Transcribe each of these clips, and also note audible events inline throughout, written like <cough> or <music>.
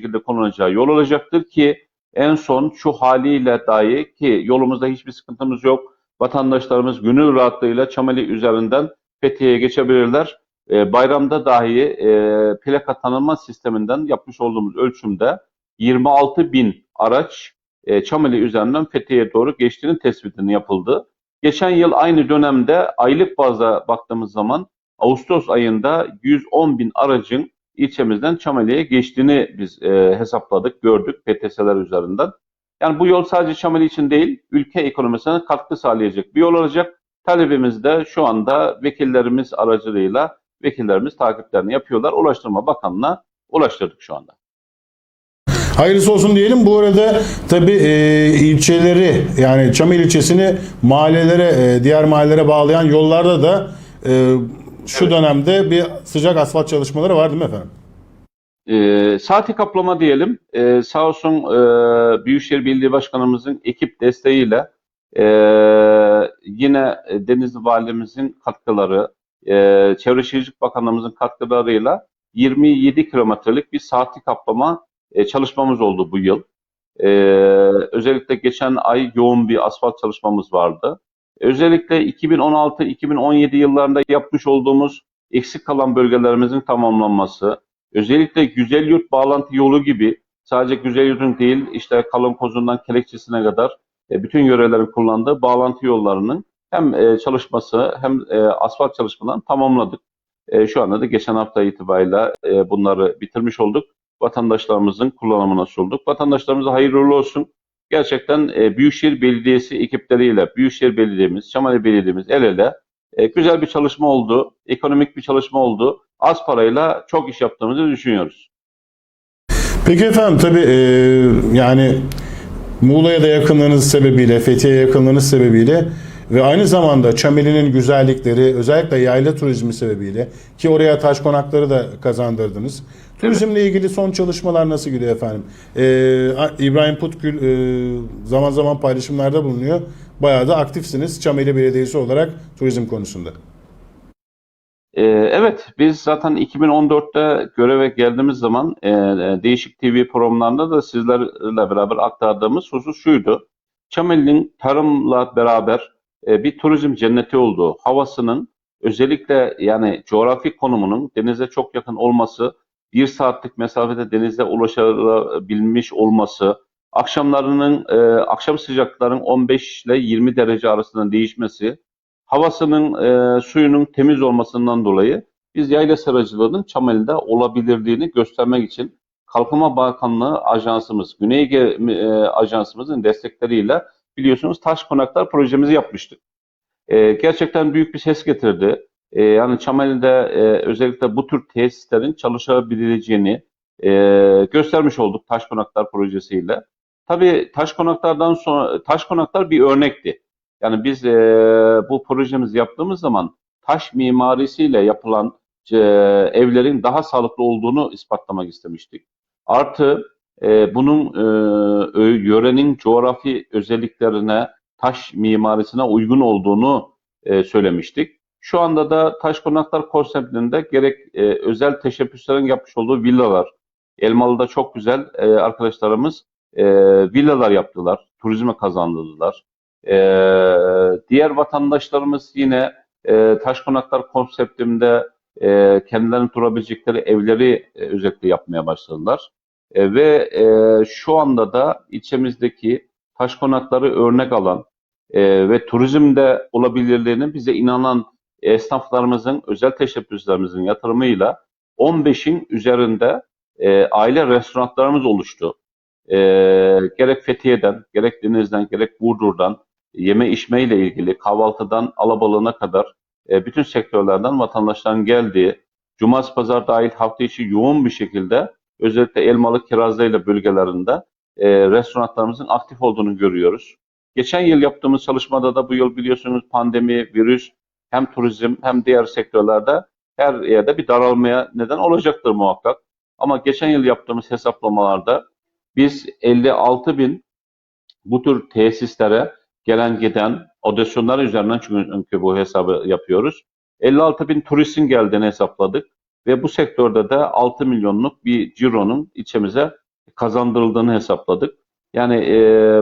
şekilde kullanacağı yol olacaktır ki en son şu haliyle dahi ki yolumuzda hiçbir sıkıntımız yok. Vatandaşlarımız gönül rahatlığıyla Çameli üzerinden Fethiye'ye geçebilirler. E, bayramda dahi e, plaka tanınma sisteminden yapmış olduğumuz ölçümde 26 bin araç e, Çameli üzerinden Fethiye'ye doğru geçtiğinin tespitini yapıldı. Geçen yıl aynı dönemde aylık bazda baktığımız zaman Ağustos ayında 110 bin aracın ilçemizden Çameli'ye geçtiğini biz e, hesapladık, gördük PTS'ler üzerinden. Yani bu yol sadece Çameli için değil, ülke ekonomisine katkı sağlayacak bir yol olacak. Talebimiz de şu anda vekillerimiz aracılığıyla vekillerimiz takiplerini yapıyorlar. Ulaştırma Bakanlığı'na ulaştırdık şu anda. Hayırlısı olsun diyelim. Bu arada tabii e, ilçeleri yani Çamil ilçesini mahallelere, e, diğer mahallelere bağlayan yollarda da e, şu dönemde bir sıcak asfalt çalışmaları var değil mi efendim? Ee, saati kaplama diyelim. Ee, sağ olsun e, Büyükşehir Belediye Başkanımızın ekip desteğiyle e, yine Denizli Valimizin katkıları, e, Çevre Şehircilik Bakanlığımızın katkılarıyla 27 kilometrelik bir saati kaplama e, çalışmamız oldu bu yıl. E, özellikle geçen ay yoğun bir asfalt çalışmamız vardı. Özellikle 2016-2017 yıllarında yapmış olduğumuz eksik kalan bölgelerimizin tamamlanması, özellikle Güzel Yurt bağlantı yolu gibi sadece Güzel Yurt'un değil işte Kalın Kozun'dan Kelekçesi'ne kadar e, bütün yörelerin kullandığı bağlantı yollarının hem e, çalışması hem e, asfalt çalışmalarını tamamladık. Şu anda da geçen hafta itibariyle bunları bitirmiş olduk. Vatandaşlarımızın kullanımına sunduk. Vatandaşlarımıza hayırlı olsun. Gerçekten e, Büyükşehir Belediyesi ekipleriyle Büyükşehir Belediyemiz, Çamali Belediyemiz el ele e, güzel bir çalışma oldu. Ekonomik bir çalışma oldu. Az parayla çok iş yaptığımızı düşünüyoruz. Peki efendim tabii e, yani Muğla'ya da yakınlığınız sebebiyle, Fethiye'ye yakınlığınız sebebiyle ve aynı zamanda Çameli'nin güzellikleri, özellikle yayla turizmi sebebiyle ki oraya taş konakları da kazandırdınız. Turizmle ilgili son çalışmalar nasıl gidiyor efendim? Ee, İbrahim Putgül e, zaman zaman paylaşımlarda bulunuyor. Bayağı da aktifsiniz Çameli Belediyesi olarak turizm konusunda. Ee, evet, biz zaten 2014'te göreve geldiğimiz zaman e, e, değişik TV programlarında da sizlerle beraber aktardığımız husus şuydu. Çameli'nin tarımla beraber e, bir turizm cenneti olduğu, havasının özellikle yani coğrafi konumunun denize çok yakın olması, bir saatlik mesafede denize ulaşabilmiş olması, akşamlarının e, akşam sıcaklıkların 15 ile 20 derece arasında değişmesi, havasının e, suyunun temiz olmasından dolayı biz yayla seracılığının Çameli'de olabilirliğini göstermek için Kalkınma Bakanlığı Ajansımız, Güney Ege e, Ajansımızın destekleriyle biliyorsunuz taş konaklar projemizi yapmıştık. E, gerçekten büyük bir ses getirdi. E, yani Çameli'de e, özellikle bu tür tesislerin çalışabileceğini e, göstermiş olduk taş konaklar projesiyle. Tabii taş konaklardan sonra taş konaklar bir örnekti. Yani biz e, bu projemizi yaptığımız zaman taş mimarisiyle yapılan e, evlerin daha sağlıklı olduğunu ispatlamak istemiştik. Artı e, bunun e, yörenin coğrafi özelliklerine, taş mimarisine uygun olduğunu e, söylemiştik. Şu anda da taş konaklar konseptinde gerek e, özel teşebbüslerin yapmış olduğu villalar, Elmalı'da çok güzel e, arkadaşlarımız e, villalar yaptılar, turizme kazandırdılar. E, diğer vatandaşlarımız yine e, taş konaklar konseptinde e, kendilerini durabilecekleri evleri e, özellikle yapmaya başladılar. E, ve e, şu anda da ilçemizdeki taş konakları örnek alan e, ve turizmde olabilirliğini bize inanan esnaflarımızın, özel teşebbüslerimizin yatırımıyla 15'in üzerinde e, aile restoranlarımız oluştu. E, gerek Fethiye'den, gerek Deniz'den, gerek Burdur'dan yeme içme ile ilgili kahvaltıdan alabalığına kadar e, bütün sektörlerden vatandaşların geldiği, cumartesi pazar dahil hafta içi yoğun bir şekilde özellikle Elmalı Kirazlı bölgelerinde e, restoranlarımızın aktif olduğunu görüyoruz. Geçen yıl yaptığımız çalışmada da bu yıl biliyorsunuz pandemi, virüs hem turizm hem diğer sektörlerde her yerde bir daralmaya neden olacaktır muhakkak. Ama geçen yıl yaptığımız hesaplamalarda biz 56 bin bu tür tesislere gelen giden audisyonlar üzerinden çünkü bu hesabı yapıyoruz. 56 bin turistin geldiğini hesapladık ve bu sektörde de 6 milyonluk bir cironun içimize kazandırıldığını hesapladık. Yani e,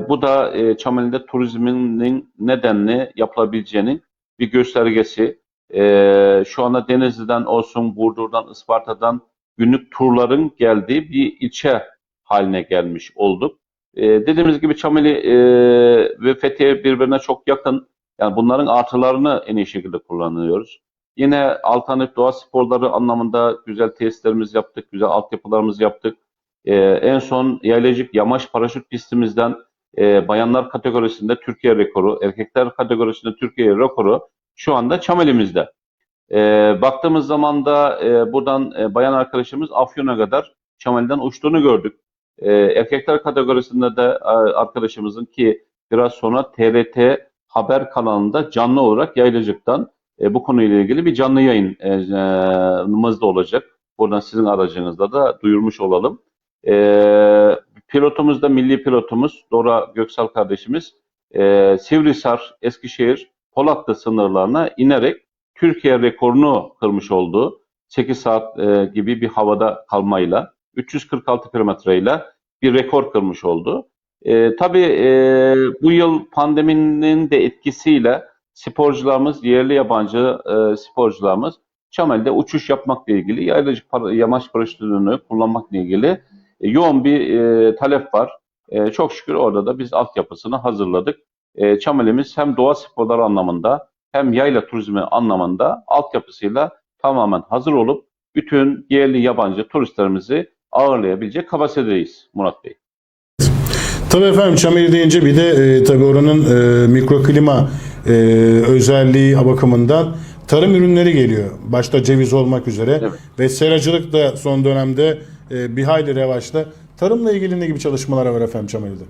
bu da e, Çameli'de turizminin nedenli yapılabileceğinin bir göstergesi. E, şu anda Denizli'den olsun, Burdur'dan, Isparta'dan günlük turların geldiği bir ilçe haline gelmiş olduk. E, dediğimiz gibi Çameli e, ve Fethiye birbirine çok yakın. Yani bunların artılarını en iyi şekilde kullanıyoruz. Yine alternatif doğa sporları anlamında güzel tesislerimiz yaptık, güzel altyapılarımız yaptık. Ee, en son yaylacık yamaç paraşüt pistimizden e, bayanlar kategorisinde Türkiye rekoru, erkekler kategorisinde Türkiye rekoru şu anda Çamel'imizde. Ee, baktığımız zaman da e, buradan e, bayan arkadaşımız Afyon'a kadar Çamel'den uçtuğunu gördük. Ee, erkekler kategorisinde de e, arkadaşımızın ki biraz sonra TRT haber kanalında canlı olarak yaylacıktan e, bu konuyla ilgili bir canlı yayınımız da olacak. Buradan sizin aracınızda da duyurmuş olalım. E, pilotumuz da milli pilotumuz Dora Göksal kardeşimiz e, Sivrisar, Eskişehir, Polatlı sınırlarına inerek Türkiye rekorunu kırmış oldu. 8 saat e, gibi bir havada kalmayla 346 kilometreyle bir rekor kırmış oldu. E, tabii e, bu yıl pandeminin de etkisiyle sporcularımız, yerli yabancı e, sporcularımız Çamel'de uçuş yapmakla ilgili, yaylacık para, yamaç paraşütünü kullanmakla ilgili e, yoğun bir e, talep var. E, çok şükür orada da biz altyapısını hazırladık. E, Çamel'imiz hem doğa sporları anlamında hem yayla turizmi anlamında altyapısıyla tamamen hazır olup bütün yerli yabancı turistlerimizi ağırlayabilecek kapasitedeyiz Murat Bey. Tabii efendim Çameli deyince bir de e, tabii oranın e, mikroklima e, özelliği bakımından tarım ürünleri geliyor. Başta ceviz olmak üzere Evet. ve seracılık da son dönemde e, bir hayli revaçta. Tarımla ilgili ne gibi çalışmalar var efendim Çameli'de?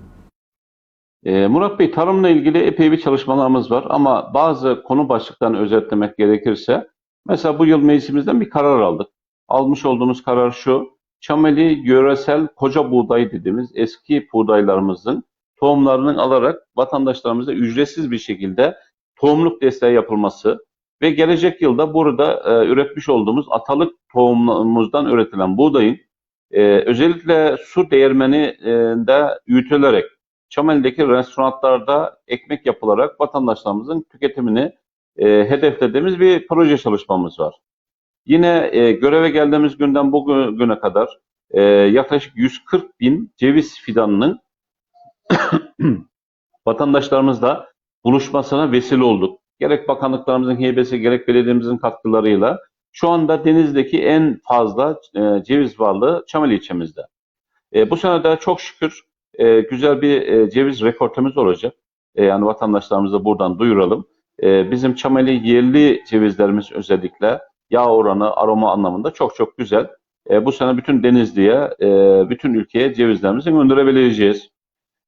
Ee, Murat Bey, tarımla ilgili epey bir çalışmalarımız var ama bazı konu başlıklarını özetlemek gerekirse, mesela bu yıl meclisimizden bir karar aldık. Almış olduğumuz karar şu, Çameli yöresel koca buğday dediğimiz eski buğdaylarımızın tohumlarının alarak vatandaşlarımıza ücretsiz bir şekilde tohumluk desteği yapılması ve gelecek yılda burada e, üretmiş olduğumuz atalık tohumumuzdan üretilen buğdayın e, özellikle su değirmeninde büyütülerek Çamel'deki restoranlarda ekmek yapılarak vatandaşlarımızın tüketimini e, hedeflediğimiz bir proje çalışmamız var. Yine e, göreve geldiğimiz günden bugüne kadar e, yaklaşık 140 bin ceviz fidanının <coughs> vatandaşlarımızla buluşmasına vesile olduk. Gerek bakanlıklarımızın hibesi gerek belediyemizin katkılarıyla şu anda denizdeki en fazla e, ceviz varlığı Çamel ilçemizde. E, bu sene de çok şükür e, güzel bir e, ceviz rekortumuz olacak. E, yani vatandaşlarımıza buradan duyuralım. E, bizim Çameli yerli cevizlerimiz özellikle yağ oranı, aroma anlamında çok çok güzel. E, bu sene bütün Denizli'ye, e, bütün ülkeye cevizlerimizi gönderebileceğiz.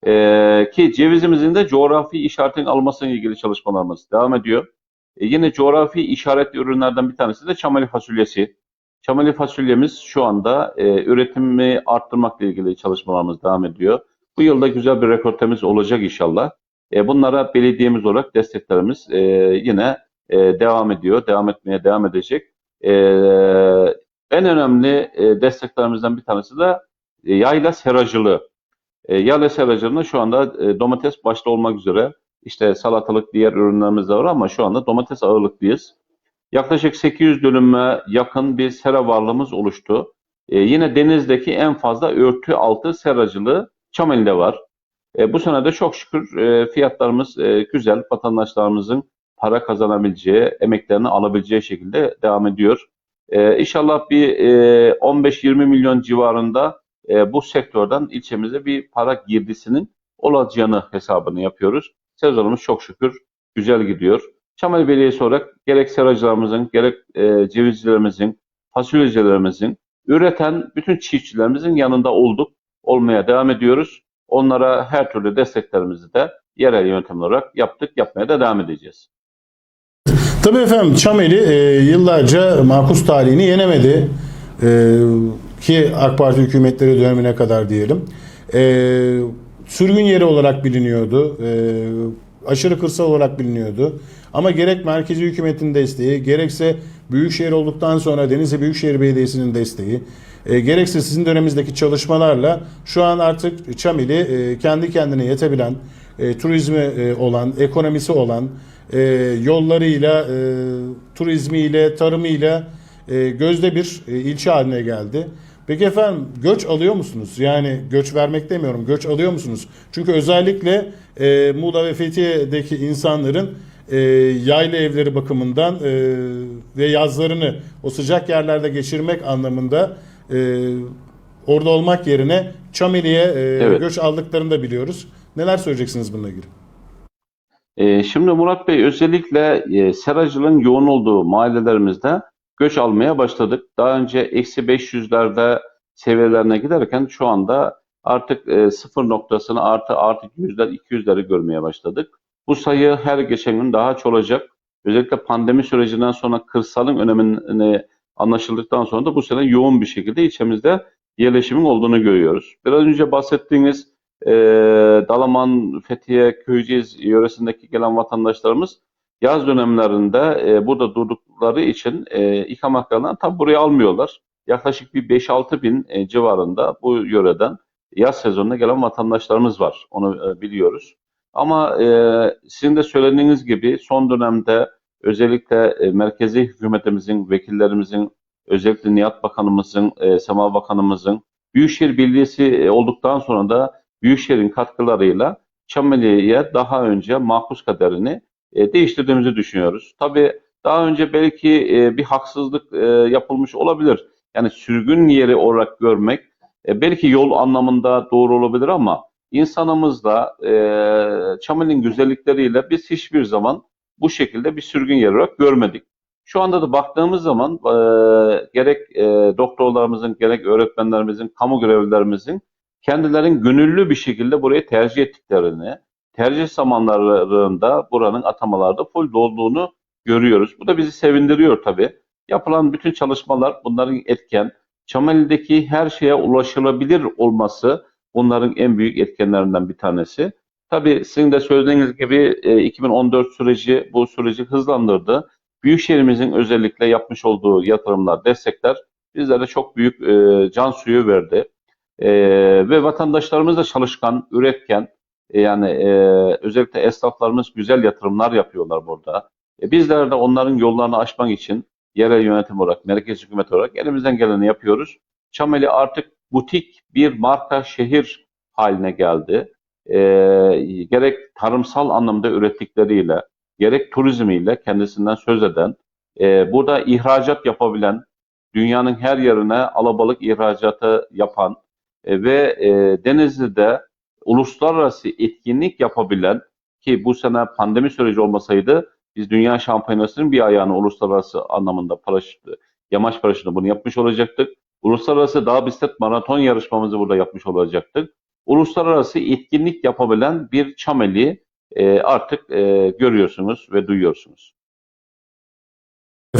E, ki cevizimizin de coğrafi işaretin almasıyla ilgili çalışmalarımız devam ediyor. E, yine coğrafi işaretli ürünlerden bir tanesi de Çameli fasulyesi. Çameli fasulyemiz şu anda e, üretimi arttırmakla ilgili çalışmalarımız devam ediyor. Bu yılda güzel bir rekortemiz olacak inşallah. E, bunlara belediyemiz olarak desteklerimiz e, yine e, devam ediyor, devam etmeye devam edecek. E, en önemli e, desteklerimizden bir tanesi de e, yayla seracılığı. E, yayla seracılığında şu anda e, domates başta olmak üzere işte salatalık diğer ürünlerimiz de var ama şu anda domates ağırlıklıyız. Yaklaşık 800 dönüme yakın bir sera varlığımız oluştu. E, yine denizdeki en fazla örtü altı seracılığı Çameli'de var. E, bu sene de çok şükür e, fiyatlarımız e, güzel. Vatandaşlarımızın para kazanabileceği, emeklerini alabileceği şekilde devam ediyor. E, inşallah bir e, 15-20 milyon civarında e, bu sektörden ilçemize bir para girdisinin olacağını hesabını yapıyoruz. Sezonumuz çok şükür güzel gidiyor. Çameli Belediyesi olarak gerek seracılarımızın, gerek e, cevizcilerimizin, fasulyecilerimizin, üreten bütün çiftçilerimizin yanında olduk, olmaya devam ediyoruz. Onlara her türlü desteklerimizi de yerel yöntem olarak yaptık, yapmaya da devam edeceğiz. Tabii efendim Çameli e, yıllarca makus tarihini yenemedi. E, ki AK Parti hükümetleri dönemine kadar diyelim. E, sürgün yeri olarak biliniyordu. E, aşırı kırsal olarak biliniyordu. Ama gerek merkezi hükümetin desteği, gerekse Büyükşehir olduktan sonra Denizli Büyükşehir Belediyesi'nin desteği e, gerekse sizin döneminizdeki çalışmalarla şu an artık Çameli e, kendi kendine yetebilen, e, turizmi e, olan, ekonomisi olan, e, yollarıyla, e, turizmiyle, tarımıyla e, gözde bir e, ilçe haline geldi. Peki efendim göç alıyor musunuz? Yani göç vermek demiyorum, göç alıyor musunuz? Çünkü özellikle e, Muğla ve Fethiye'deki insanların e, yayla evleri bakımından e, ve yazlarını o sıcak yerlerde geçirmek anlamında e, orada olmak yerine Çameli'ye e, Evet. göç aldıklarını da biliyoruz. Neler söyleyeceksiniz bununla ilgili? Ee, şimdi Murat Bey özellikle e, seracılığın yoğun olduğu mahallelerimizde göç almaya başladık. Daha önce eksi 500'lerde seviyelerine giderken şu anda artık e, sıfır noktasını artı artı 100'ler 200'leri görmeye başladık. Bu sayı her geçen gün daha çoğalacak. Özellikle pandemi sürecinden sonra kırsalın önemini anlaşıldıktan sonra da bu sene yoğun bir şekilde ilçemizde yerleşimin olduğunu görüyoruz. Biraz önce bahsettiğiniz e, Dalaman, Fethiye, Köyceğiz yöresindeki gelen vatandaşlarımız yaz dönemlerinde e, burada durdukları için e, ikametgahlarını tabi buraya almıyorlar. Yaklaşık bir 5-6 bin e, civarında bu yöreden yaz sezonuna gelen vatandaşlarımız var. Onu e, biliyoruz. Ama e, sizin de söylediğiniz gibi son dönemde özellikle e, merkezi hükümetimizin, vekillerimizin, özellikle Nihat Bakanımızın, e, Sema Bakanımızın, Büyükşehir Belediyesi e, olduktan sonra da Büyükşehir'in katkılarıyla Çameli'ye daha önce mahpus kaderini e, değiştirdiğimizi düşünüyoruz. Tabii daha önce belki e, bir haksızlık e, yapılmış olabilir. Yani sürgün yeri olarak görmek belki yol anlamında doğru olabilir ama insanımızla e, güzellikleriyle biz hiçbir zaman bu şekilde bir sürgün yeri olarak görmedik. Şu anda da baktığımız zaman gerek doktorlarımızın, gerek öğretmenlerimizin, kamu görevlilerimizin kendilerinin gönüllü bir şekilde burayı tercih ettiklerini, tercih zamanlarında buranın atamalarda full dolduğunu görüyoruz. Bu da bizi sevindiriyor tabii. Yapılan bütün çalışmalar bunların etken. Çameli'deki her şeye ulaşılabilir olması bunların en büyük etkenlerinden bir tanesi. Tabii sizin de söylediğiniz gibi e, 2014 süreci bu süreci hızlandırdı. Büyükşehirimizin özellikle yapmış olduğu yatırımlar, destekler bizlere çok büyük e, can suyu verdi. E, ve vatandaşlarımız da çalışkan, üretken, e, yani e, özellikle esnaflarımız güzel yatırımlar yapıyorlar burada. E, bizler de onların yollarını aşmak için yerel yönetim olarak, merkez hükümet olarak elimizden geleni yapıyoruz. Çameli artık butik bir marka şehir haline geldi. E, gerek tarımsal anlamda ürettikleriyle, gerek turizmiyle kendisinden söz eden, e, burada ihracat yapabilen, dünyanın her yerine alabalık ihracatı yapan e, ve e, Denizli'de uluslararası etkinlik yapabilen ki bu sene pandemi süreci olmasaydı biz dünya şampiyonasının bir ayağını uluslararası anlamında paraşüt, yamaç paraşütü bunu yapmış olacaktık. Uluslararası dağ bisiklet maraton yarışmamızı burada yapmış olacaktık. Uluslararası etkinlik yapabilen bir Çameli e, artık e, görüyorsunuz ve duyuyorsunuz.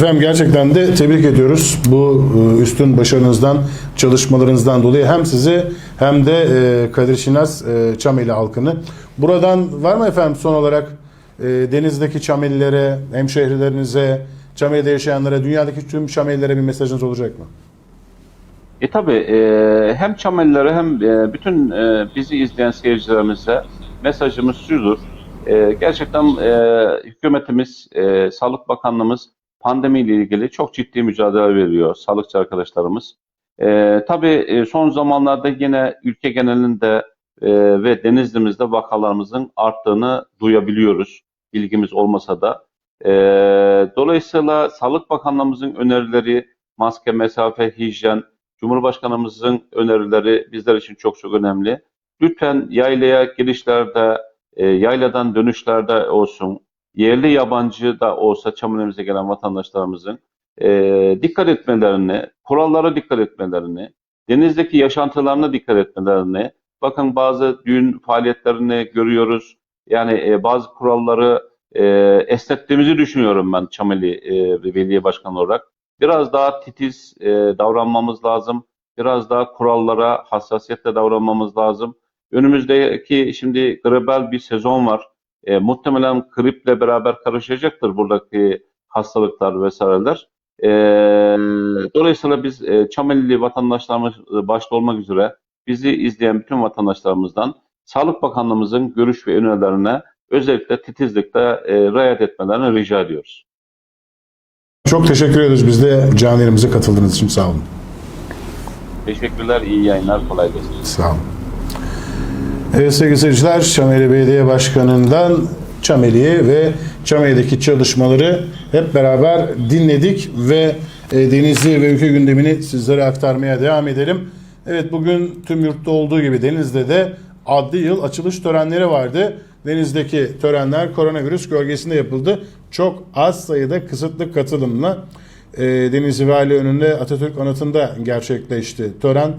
Efendim gerçekten de tebrik ediyoruz bu e, üstün başarınızdan, çalışmalarınızdan dolayı hem sizi hem de e, Kadir Şinas e, Çameli halkını. Buradan var mı efendim son olarak e, denizdeki Çamelilere, hemşehrilerinize, Çameli'de yaşayanlara, dünyadaki tüm Çamelilere bir mesajınız olacak mı? E tabi hem Çamelilere hem e, bütün e, bizi izleyen seyircilerimize mesajımız şudur. E, gerçekten e, hükümetimiz, e, Sağlık Bakanlığımız pandemiyle ilgili çok ciddi mücadele veriyor sağlıkçı arkadaşlarımız. E, tabii e, son zamanlarda yine ülke genelinde e, ve Denizli'mizde vakalarımızın arttığını duyabiliyoruz. Bilgimiz olmasa da. E, dolayısıyla Sağlık Bakanlığımızın önerileri, maske, mesafe, hijyen, Cumhurbaşkanımızın önerileri bizler için çok çok önemli. Lütfen yaylaya girişlerde, e, yayladan dönüşlerde olsun, yerli yabancı da olsa Çamlıhemiz'e gelen vatandaşlarımızın e, dikkat etmelerini, kurallara dikkat etmelerini, denizdeki yaşantılarına dikkat etmelerini, bakın bazı düğün faaliyetlerini görüyoruz. Yani e, bazı kuralları e, esnettiğimizi düşünüyorum ben Çameli e, Belediye Başkanı olarak. Biraz daha titiz e, davranmamız lazım. Biraz daha kurallara hassasiyetle davranmamız lazım. Önümüzdeki şimdi global bir sezon var. E, muhtemelen griple beraber karışacaktır buradaki hastalıklar vesaireler. E, dolayısıyla biz e, Çamelili vatandaşlarımız başta olmak üzere bizi izleyen bütün vatandaşlarımızdan Sağlık Bakanlığımızın görüş ve önerilerine özellikle titizlikle e, riayet etmelerini rica ediyoruz. Çok teşekkür ederiz biz de canlı katıldığınız için sağ olun. Teşekkürler, iyi yayınlar, kolay gelsin. Sağ olun. Evet sevgili seyirciler, Çameli Belediye Başkanı'ndan Çameli'yi ve Çameli'deki çalışmaları hep beraber dinledik ve e, Denizli ve ülke gündemini sizlere aktarmaya devam edelim. Evet bugün tüm yurtta olduğu gibi Denizli'de de adli yıl açılış törenleri vardı. Deniz'deki törenler koronavirüs gölgesinde yapıldı. Çok az sayıda kısıtlı katılımla e, Denizli Vali önünde Atatürk Anıtı'nda gerçekleşti tören.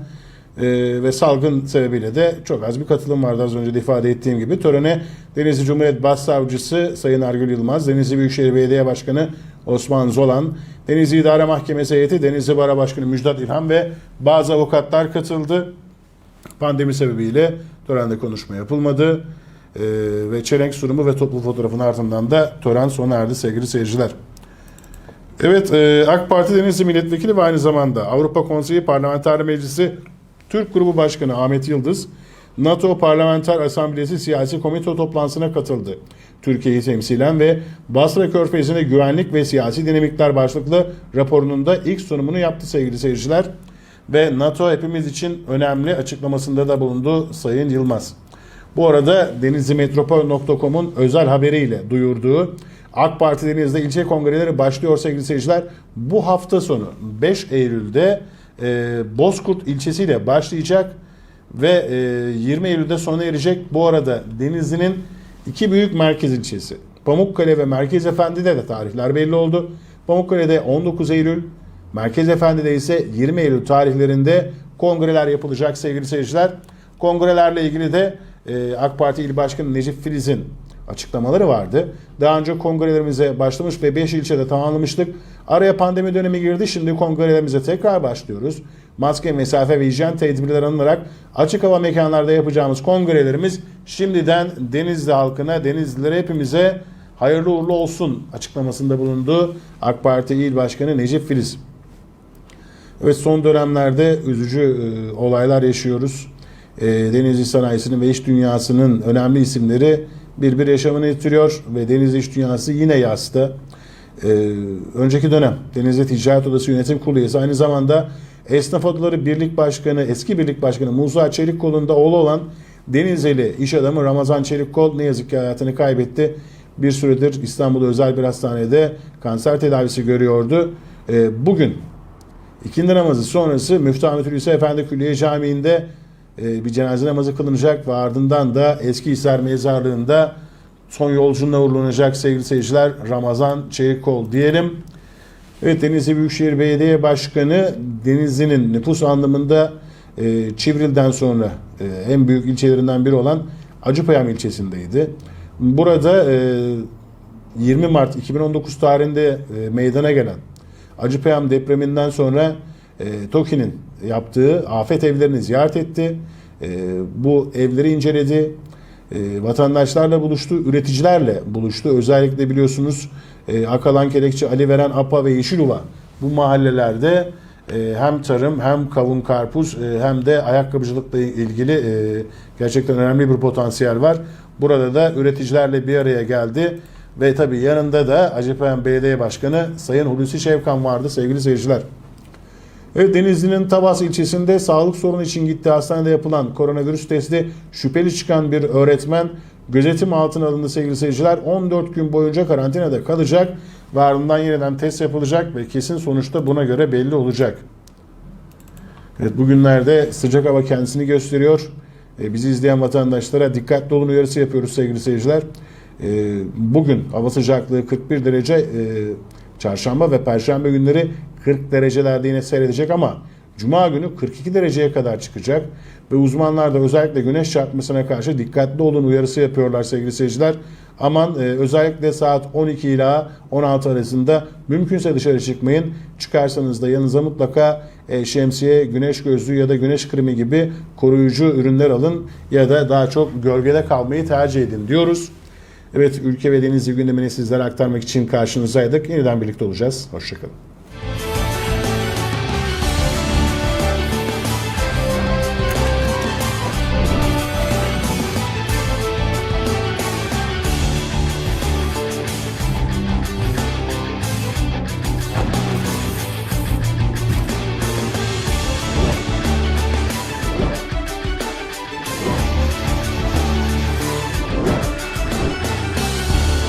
Ee, ve salgın sebebiyle de çok az bir katılım vardı az önce de ifade ettiğim gibi. Törene Denizli Cumhuriyet Başsavcısı Sayın Ergül Yılmaz, Denizli Büyükşehir Belediye Başkanı Osman Zolan, Denizli İdare Mahkemesi heyeti, Denizli Bara Başkanı Müjdat İlhan ve bazı avukatlar katıldı. Pandemi sebebiyle törende konuşma yapılmadı. Ee, ve çelenk sunumu ve toplu fotoğrafın ardından da tören sona erdi sevgili seyirciler. Evet, e, AK Parti Denizli Milletvekili ve aynı zamanda Avrupa Konseyi Parlamenter Meclisi Türk Grubu Başkanı Ahmet Yıldız, NATO Parlamenter Asamblesi Siyasi Komite toplantısına katıldı. Türkiye'yi temsilen ve Basra Körfezi'nde güvenlik ve siyasi dinamikler başlıklı raporunun da ilk sunumunu yaptı sevgili seyirciler. Ve NATO hepimiz için önemli açıklamasında da bulundu Sayın Yılmaz. Bu arada denizlimetropol.com'un özel haberiyle duyurduğu AK Parti Denizli'de ilçe kongreleri başlıyor sevgili seyirciler. Bu hafta sonu 5 Eylül'de e, Bozkurt ilçesiyle başlayacak ve e, 20 Eylül'de sona erecek. Bu arada Denizli'nin iki büyük merkez ilçesi Pamukkale ve Merkez Efendi'de de tarihler belli oldu. Pamukkale'de 19 Eylül, Merkez Efendi'de ise 20 Eylül tarihlerinde kongreler yapılacak sevgili seyirciler. Kongrelerle ilgili de e, AK Parti İl Başkanı Necip Filiz'in açıklamaları vardı. Daha önce kongrelerimize başlamış ve 5 ilçede tamamlamıştık. Araya pandemi dönemi girdi. Şimdi kongrelerimize tekrar başlıyoruz. Maske, mesafe ve hijyen tedbirleri alınarak açık hava mekanlarda yapacağımız kongrelerimiz şimdiden Denizli halkına, Denizlilere hepimize hayırlı uğurlu olsun açıklamasında bulundu AK Parti İl Başkanı Necip Filiz. Evet son dönemlerde üzücü e, olaylar yaşıyoruz. E, Denizli sanayisinin ve iş dünyasının önemli isimleri bir bir yaşamını yitiriyor ve Denizli iş dünyası yine yasta. E, önceki dönem Denizli Ticaret Odası Yönetim Kurulu üyesi aynı zamanda Esnaf Odaları Birlik Başkanı, eski Birlik Başkanı Musa Çelikkol'un da oğlu olan Denizli iş adamı Ramazan Çelikkol ne yazık ki hayatını kaybetti. Bir süredir İstanbul özel bir hastanede kanser tedavisi görüyordu. E, bugün İkindi namazı sonrası Müftü Ahmet Hulusi Efendi Külliye Camii'nde e, bir cenaze namazı kılınacak ve ardından da Eskihisar Mezarlığı'nda son yolculuğuna uğurlanacak sevgili seyirciler Ramazan Çeyikkol diyelim. Evet Denizli Büyükşehir Belediye Başkanı Denizli'nin nüfus anlamında e, Çivril'den sonra e, en büyük ilçelerinden biri olan Acıpayam ilçesindeydi. Burada e, 20 Mart 2019 tarihinde e, meydana gelen Acıpayam depreminden sonra e, TOKİ'nin yaptığı afet evlerini ziyaret etti. E, bu evleri inceledi. E, vatandaşlarla buluştu, üreticilerle buluştu. Özellikle biliyorsunuz e, Akalan, Kelekçi, Ali Veren, Apa ve Yeşilova bu mahallelerde e, hem tarım hem kavun karpuz e, hem de ayakkabıcılıkla ilgili e, gerçekten önemli bir potansiyel var. Burada da üreticilerle bir araya geldi ve tabii yanında da Acıpayam Belediye Başkanı Sayın Hulusi Şevkan vardı sevgili seyirciler. Evet Denizli'nin Tavas ilçesinde sağlık sorunu için gittiği hastanede yapılan koronavirüs testi şüpheli çıkan bir öğretmen gözetim altına alındı sevgili seyirciler. 14 gün boyunca karantinada kalacak ve ardından yeniden test yapılacak ve kesin sonuçta buna göre belli olacak. Evet bugünlerde sıcak hava kendisini gösteriyor. E, bizi izleyen vatandaşlara dikkatli olun uyarısı yapıyoruz sevgili seyirciler. E, bugün hava sıcaklığı 41 derece e, çarşamba ve perşembe günleri 40 derecelerde yine seyredecek ama Cuma günü 42 dereceye kadar çıkacak ve uzmanlar da özellikle güneş çarpmasına karşı dikkatli olun uyarısı yapıyorlar sevgili seyirciler. Aman e, özellikle saat 12 ila 16 arasında mümkünse dışarı çıkmayın. Çıkarsanız da yanınıza mutlaka e, şemsiye, güneş gözlüğü ya da güneş kremi gibi koruyucu ürünler alın ya da daha çok gölgede kalmayı tercih edin diyoruz. Evet ülke ve denizli gündemini sizlere aktarmak için karşınızdaydık. Yeniden birlikte olacağız. Hoşçakalın.